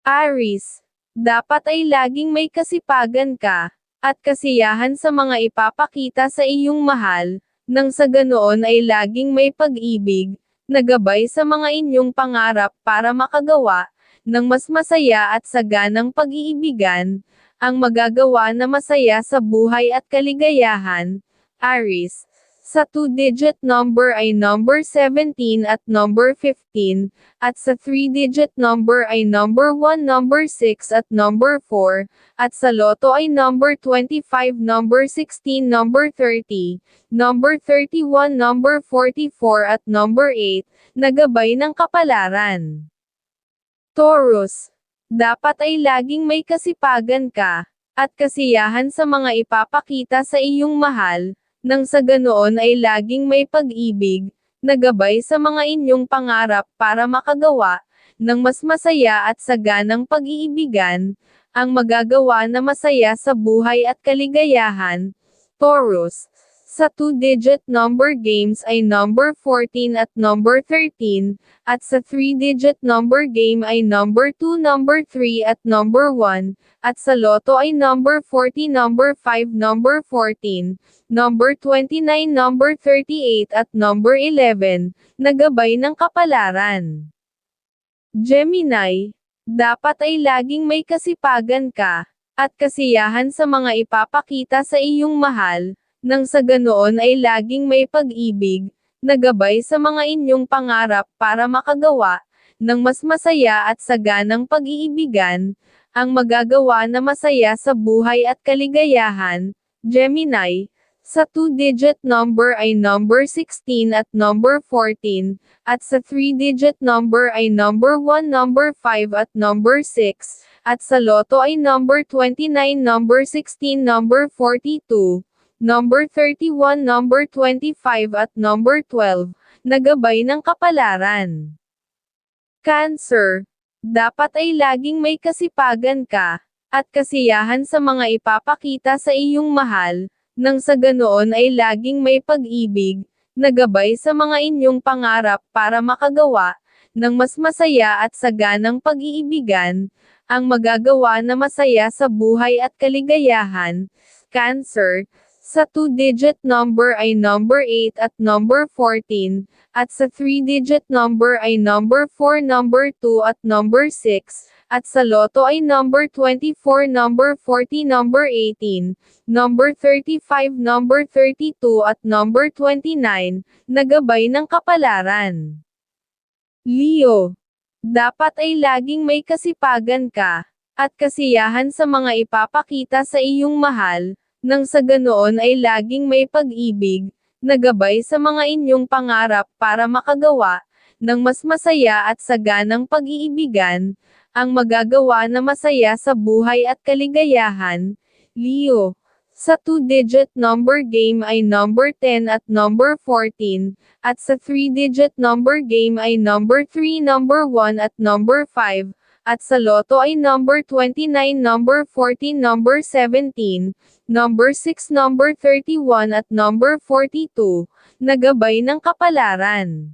Aris, dapat ay laging may kasipagan ka, at kasiyahan sa mga ipapakita sa iyong mahal, nang sa ganoon ay laging may pag-ibig, na gabay sa mga inyong pangarap para makagawa, ng mas masaya at saganang pag-iibigan, ang magagawa na masaya sa buhay at kaligayahan, Aris. Sa two-digit number ay number 17 at number 15, at sa three-digit number ay number 1, number 6 at number 4, at sa loto ay number 25, number 16, number 30, number 31, number 44 at number 8, nagabay ng kapalaran. Taurus, dapat ay laging may kasipagan ka, at kasiyahan sa mga ipapakita sa iyong mahal, nang sa ganoon ay laging may pag-ibig, na gabay sa mga inyong pangarap para makagawa, ng mas masaya at saganang pag-iibigan, ang magagawa na masaya sa buhay at kaligayahan, Taurus. Sa two-digit number games ay number 14 at number 13, at sa three-digit number game ay number 2, number 3 at number 1, at sa loto ay number 40, number 5, number 14, number 29, number 38 at number 11, nagabay ng kapalaran. Gemini, dapat ay laging may kasipagan ka, at kasiyahan sa mga ipapakita sa iyong mahal, nang sa ganoon ay laging may pag-ibig, na gabay sa mga inyong pangarap para makagawa, ng mas masaya at saganang pag-iibigan, ang magagawa na masaya sa buhay at kaligayahan, Gemini. Sa two-digit number ay number 16 at number 14, at sa three-digit number ay number 1, number 5 at number 6, at sa loto ay number 29, number 16, number 42, number 31, number 25 at number 12, nagabay ng kapalaran. Cancer, dapat ay laging may kasipagan ka, at kasiyahan sa mga ipapakita sa iyong mahal, nang sa ganoon ay laging may pag-ibig, na gabay sa mga inyong pangarap para makagawa, ng mas masaya at saganang pag-iibigan, ang magagawa na masaya sa buhay at kaligayahan, Cancer, sa two-digit number ay number 8 at number 14, at sa three-digit number ay number 4, number 2 at number 6, at sa loto ay number 24, number 40, number 18, number 35, number 32 at number 29, nagabay ng kapalaran. Leo, dapat ay laging may kasipagan ka, at kasiyahan sa mga ipapakita sa iyong mahal, nang sa ganoon ay laging may pag-ibig, na gabay sa mga inyong pangarap para makagawa, ng mas masaya at saganang pag-iibigan, ang magagawa na masaya sa buhay at kaligayahan, Leo. Sa two-digit number game ay number 10 at number 14, at sa three-digit number game ay number 3, number 1 at number 5, at sa loto ay number 29, number 14, number 17, number 6, number 31 at number 42, nagabay ng kapalaran.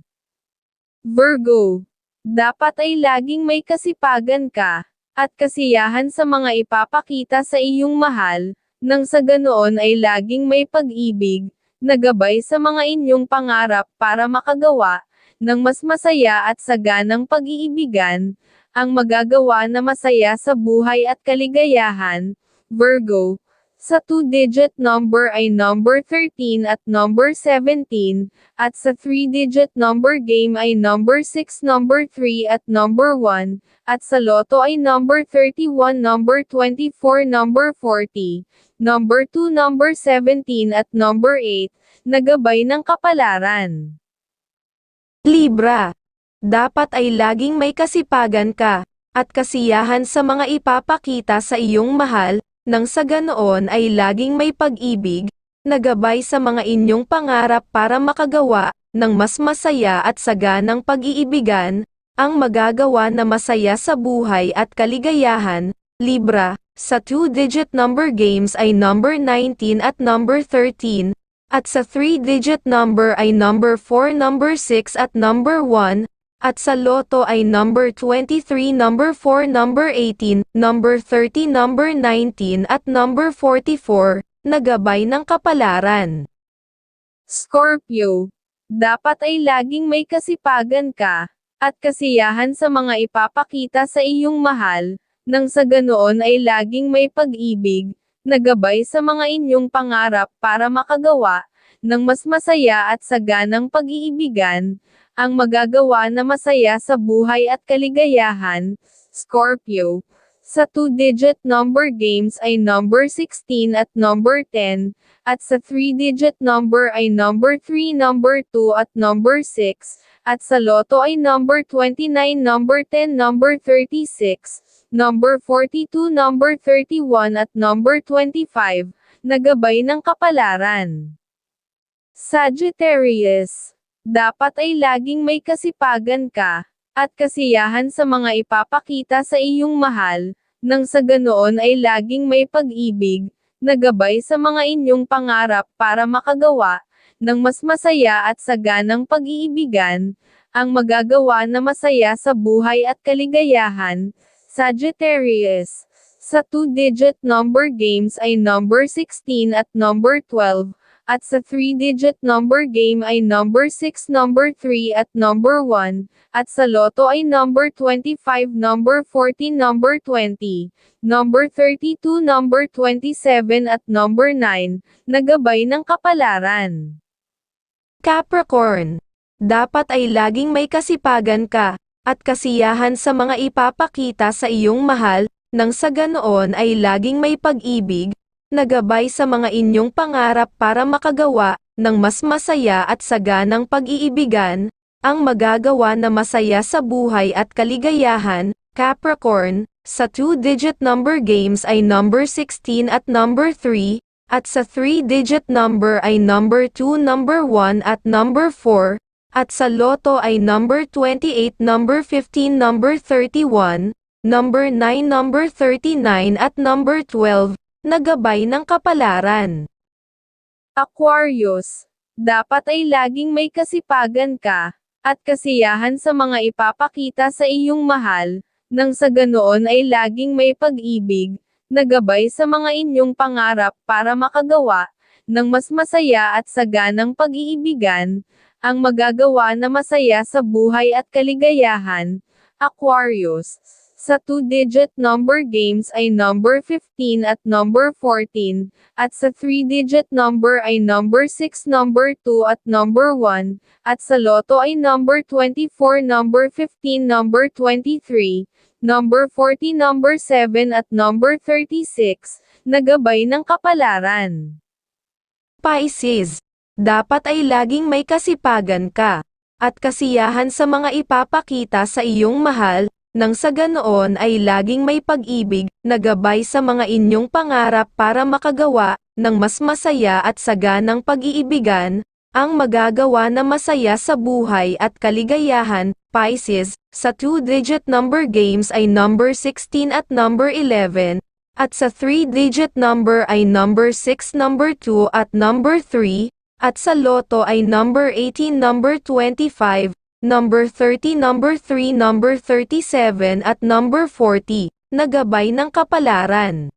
Virgo, dapat ay laging may kasipagan ka, at kasiyahan sa mga ipapakita sa iyong mahal, nang sa ganoon ay laging may pag-ibig, na gabay sa mga inyong pangarap para makagawa, ng mas masaya at saganang pag-iibigan, ang magagawa na masaya sa buhay at kaligayahan, Virgo. Sa two-digit number ay number 13 at number 17, at sa three-digit number game ay number 6, number 3 at number 1, at sa loto ay number 31, number 24, number 40, number 2, number 17 at number 8, nagabay ng kapalaran. Libra. Dapat ay laging may kasipagan ka, at kasiyahan sa mga ipapakita sa iyong mahal, nang sa ganoon ay laging may pag-ibig, nagabay sa mga inyong pangarap para makagawa, ng mas masaya at saganang pag-iibigan, ang magagawa na masaya sa buhay at kaligayahan, Libra, sa two-digit number games ay number 19 at number 13, at sa three-digit number ay number 4, number 6 at number 1, At sa loto ay number 23, number 4, number 18, number 30, number 19 at number 44, nagabay ng kapalaran. Scorpio, dapat ay laging may kasipagan ka, at kasiyahan sa mga ipapakita sa iyong mahal, nang sa ganoon ay laging may pag-ibig, nagabay sa mga inyong pangarap para makagawa, ng mas masaya at saganang pag-iibigan, ang magagawa na masaya sa buhay at kaligayahan, Scorpio. Sa two-digit number games ay number 16 at number 10, at sa three-digit number ay number 3, number 2 at number 6, at sa loto ay number 29, number 10, number 36, number 42, number 31 at number 25, nagabay ng kapalaran. Sagittarius, dapat ay laging may kasipagan ka, at kasiyahan sa mga ipapakita sa iyong mahal, nang sa ganoon ay laging may pag-ibig, nagabay sa mga inyong pangarap para makagawa, ng mas masaya at saganang pag-iibigan, ang magagawa na masaya sa buhay at kaligayahan, Sagittarius. Sa two-digit number games ay number 16 at number 12, at sa three-digit number game ay number 6, number 3 at number 1, at sa loto ay number 25, number 14, number 20, number 32, number 27 at number 9, nagabay ng kapalaran. Capricorn, dapat ay laging may kasipagan ka, at kasiyahan sa mga ipapakita sa iyong mahal, nang sa ganoon ay laging may pag-ibig, nagabay sa mga inyong pangarap para makagawa, ng mas masaya at saganang pag-iibigan, ang magagawa na masaya sa buhay at kaligayahan, Capricorn, sa two-digit number games ay number 16 at number 3, at sa three-digit number ay number 2, number 1 at number 4, at sa loto ay number 28, number 15, number 31, number 9, number 39 at number 12, nagabay ng kapalaran. Aquarius, dapat ay laging may kasipagan ka, at kasiyahan sa mga ipapakita sa iyong mahal, nang sa ganoon ay laging may pag-ibig, nagabay sa mga inyong pangarap para makagawa, ng mas masaya at saganang pag-iibigan, ang magagawa na masaya sa buhay at kaligayahan, Aquarius. Sa two-digit number games ay number 15 at number 14, at sa three-digit number ay number 6, number 2 at number 1, at sa loto ay number 24, number 15, number 23, number 40, number 7 at number 36, nagabay ng kapalaran. Pisces, dapat ay laging may kasipagan ka, at kasiyahan sa mga ipapakita sa iyong mahal, nang sa ganoon ay laging may pag-ibig, nagabay sa mga inyong pangarap para makagawa, ng mas masaya at saganang pag-iibigan, ang magagawa na masaya sa buhay at kaligayahan, Pisces, sa two-digit number games ay number 16 at number 11, at sa three-digit number ay number 6, number 2 at number 3, at sa loto ay number 18, number 25, number 30, number 3, number 37 at number 40, nagabay ng kapalaran.